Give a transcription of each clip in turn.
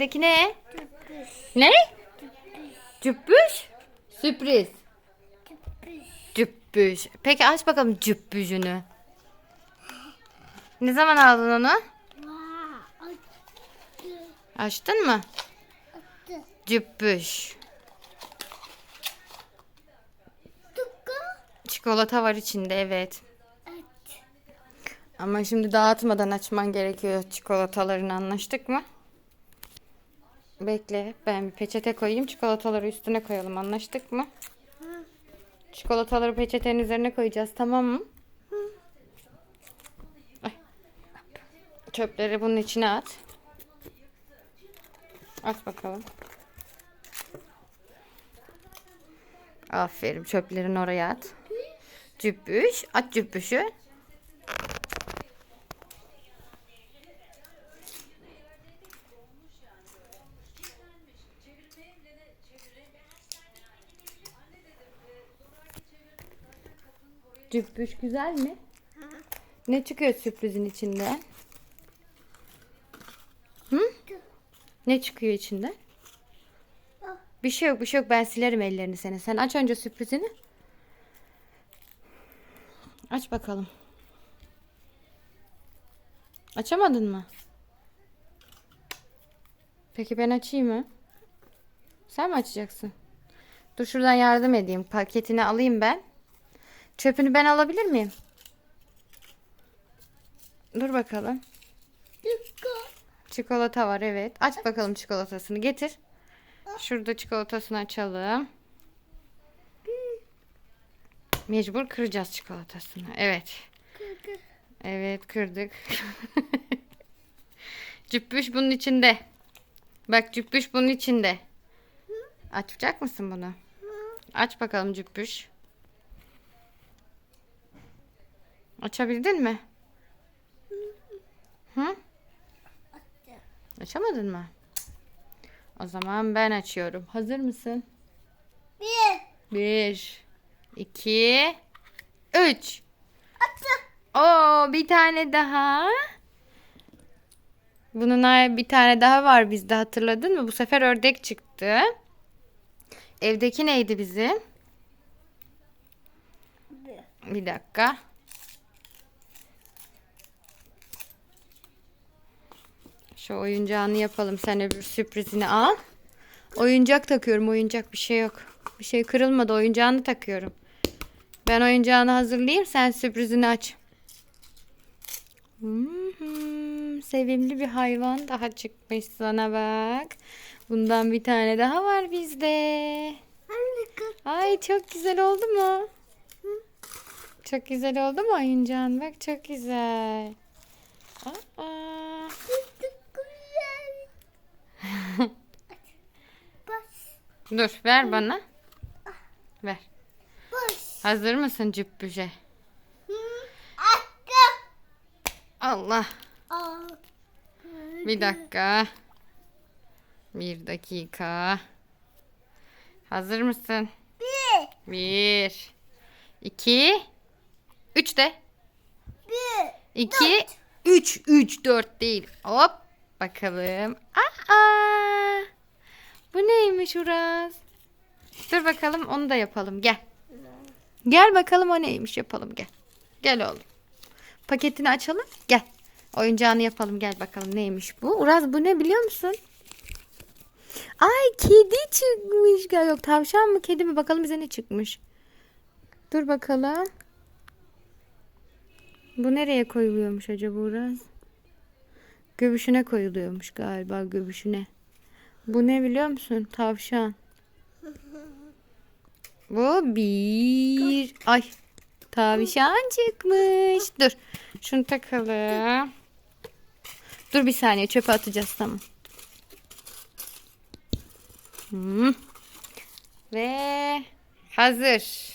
elindeki ne? Ne? Cübbüş. Sürpriz. Cübbüş. Peki aç bakalım cübbüşünü. Ne zaman aldın onu? Açtın mı? Cübbüş. Çikolata var içinde evet. Ama şimdi dağıtmadan açman gerekiyor çikolatalarını anlaştık mı? Bekle ben bir peçete koyayım çikolataları üstüne koyalım anlaştık mı? Çikolataları peçetenin üzerine koyacağız tamam mı? Ay. Çöpleri bunun içine at. At bakalım. Aferin çöplerin oraya at. Cübbüş. At cübbüşü. Cübbüş güzel mi? Ne çıkıyor sürprizin içinde? Hı? Ne çıkıyor içinde? Bir şey yok bir şey yok ben silerim ellerini senin. Sen aç önce sürprizini. Aç bakalım. Açamadın mı? Peki ben açayım mı? Sen mi açacaksın? Dur şuradan yardım edeyim. Paketini alayım ben. Çöpünü ben alabilir miyim? Dur bakalım. Çikolata var evet. Aç bakalım çikolatasını getir. Şurada çikolatasını açalım. Mecbur kıracağız çikolatasını. Evet. Evet kırdık. cübbüş bunun içinde. Bak cübbüş bunun içinde. Açacak mısın bunu? Aç bakalım cübbüş. Açabildin mi? Hı? Açamadın mı? O zaman ben açıyorum. Hazır mısın? Bir. Bir, iki, üç. Oo, bir tane daha. Bunun bir tane daha var bizde hatırladın mı? Bu sefer ördek çıktı. Evdeki neydi bizim? Bir dakika. Şu oyuncağını yapalım. Sen öbür sürprizini al. Oyuncak takıyorum. Oyuncak bir şey yok. Bir şey kırılmadı. Oyuncağını takıyorum. Ben oyuncağını hazırlayayım. Sen sürprizini aç. Hmm, sevimli bir hayvan daha çıkmış sana bak. Bundan bir tane daha var bizde. Ay çok güzel oldu mu? Çok güzel oldu mu oyuncağın? Bak çok güzel. Aa. Dur ver bana. Ver. Hazır mısın cübbüce? Allah. Bir dakika. Bir dakika. Hazır mısın? Bir. iki, Üç de. İki. Üç. Üç. Dört değil. Hop. Bakalım. Aa. Bu neymiş Uraz? Dur bakalım onu da yapalım. Gel. Gel bakalım o neymiş yapalım gel. Gel oğlum. Paketini açalım. Gel. Oyuncağını yapalım. Gel bakalım neymiş bu. Uraz bu ne biliyor musun? Ay kedi çıkmış. Gel yok tavşan mı kedi mi bakalım bize ne çıkmış. Dur bakalım. Bu nereye koyuluyormuş acaba Uraz? Göbüşüne koyuluyormuş galiba göbüşüne. Bu ne biliyor musun? Tavşan. Bu bir. Ay. Tavşan çıkmış. Dur. Şunu takalım. Dur bir saniye çöpe atacağız tamam. Hmm. Ve hazır.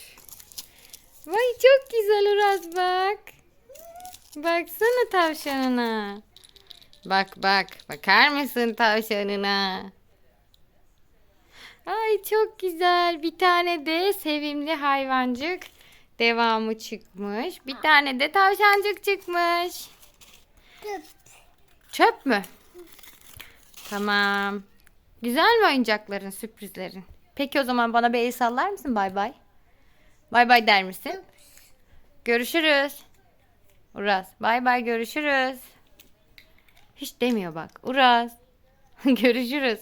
Vay çok güzel Uraz bak. Baksana tavşanına. Bak bak. Bakar mısın tavşanına? Ay çok güzel. Bir tane de sevimli hayvancık devamı çıkmış. Bir tane de tavşancık çıkmış. Çöp mü? Tamam. Güzel mi oyuncakların, sürprizlerin? Peki o zaman bana bir el sallar mısın? Bay bay. Bay bay der misin? Görüşürüz. Uraz. Bay bay görüşürüz. Hiç demiyor bak. Uraz. görüşürüz.